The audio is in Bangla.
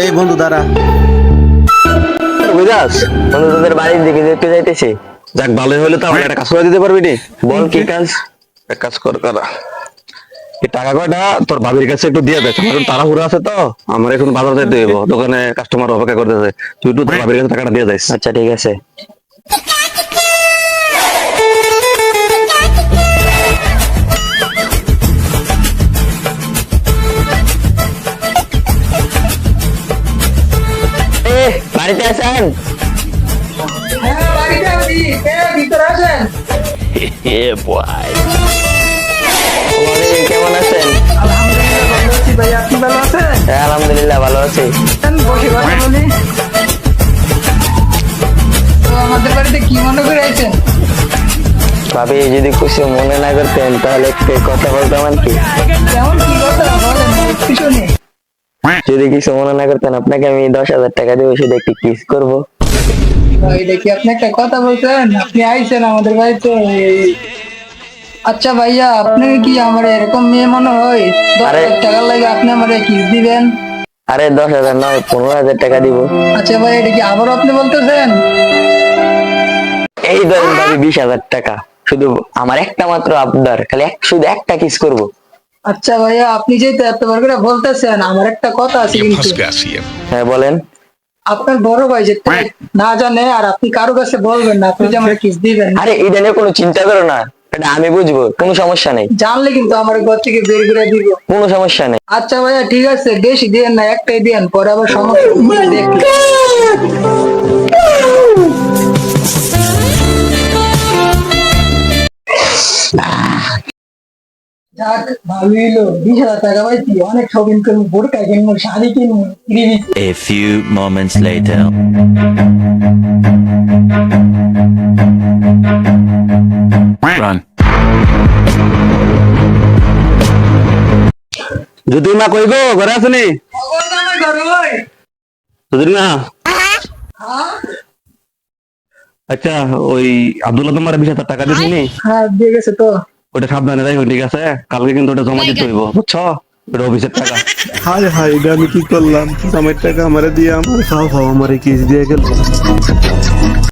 এই বন্ধু দাঁড়া। বুঝাস? বন্ধু তোদের বাড়ির দিকে দেখতে যাইতেছি। যাক ভালোই হলে তো আমার একটা কাজ করে দিতে পারবি নি? বল কি কাজ? এক কাজ কর কারা এই টাকা কয়টা? তোর ভাবির কাছে একটু দিয়ে দেখ আমার তাড়াহুড়ো আছে তো। আমার এখন বাজার যাইতে হইব। দোকানে কাস্টমার অপেক্ষা করতেছে। তুই একটু তোর ভাবির কাছে টাকাটা দিয়ে যাইস। আচ্ছা ঠিক আছে। বাড়িতে আছেন? কেমন আছেন? হ্যাঁ আলহামদুলিল্লাহ, ভালো আছি। ভাবি, যদি কিছু মনে না করতেন, তাহলে একটু কথা বলতাম আর কি। কেমন যদি কিছু মনে না করতেন আপনাকে আমি দশ হাজার টাকা দেবো সেটা একটু কিস করব। আপনি একটা কথা বলছেন? আপনি আইছেন আমাদের বাড়িতে আচ্ছা ভাইয়া আপনি কি আমার এরকম মেয়ে মনে হয়? দশ আরে- হাজার টাকার লাগে আপনি আমার কিস দিবেন। আরে দশ হাজার নয় পনেরো হাজার টাকা দিব। আচ্ছা ভাই এটা কি আবার আপনি বলতেছেন? এই ধরেন ভাবি বিশ হাজার টাকা। শুধু আমার একটা মাত্র আবদার খালি এক শুধু একটা কিস করব। আচ্ছা ভাইয়া আপনি যেহেতু এত বড় করে বলতেছেন আমার একটা কথা আছে কিন্তু। হ্যাঁ বলেন। আপনার বড় ভাই যে না জানে আর আপনি কারও কাছে বলবেন না আপনি যে আমার কিস দিবেন। আরে এটা নিয়ে কোনো চিন্তা করো না এটা আমি বুঝব কোনো সমস্যা নেই। জানলে কিন্তু আমার ঘর থেকে বের করে দিব। কোনো সমস্যা নেই। আচ্ছা ভাইয়া ঠিক আছে বেশি দিয়েন না একটাই দিয়েন পরে আবার সমস্যা দেখি যাক ভালোই হলো। বিশ হাজার টাকা পাইছি। অনেক শপিং করব বোরকা কিনবো শাড়ি কিনবো A few moments later. Run. যদি মা কই গো? ঘরে আসেনি যদি না আচ্ছা ওই আব্দুল্লাহ তোমার বিশ হাজার টাকা দিছিনি হ্যাঁ দিয়ে গেছে তো। ওটা সাবধানে রাখো ঠিক আছে? কালকে কিন্তু ওটা জমা দিতে হইব বুঝছ? ওটা অফিসের টাকা। হাই হায় এটা আমি কি করলাম? জমের টাকা আমারে দিয়ে আমার খাওয়া খাওয়া আমারে কিস দিয়ে গেল।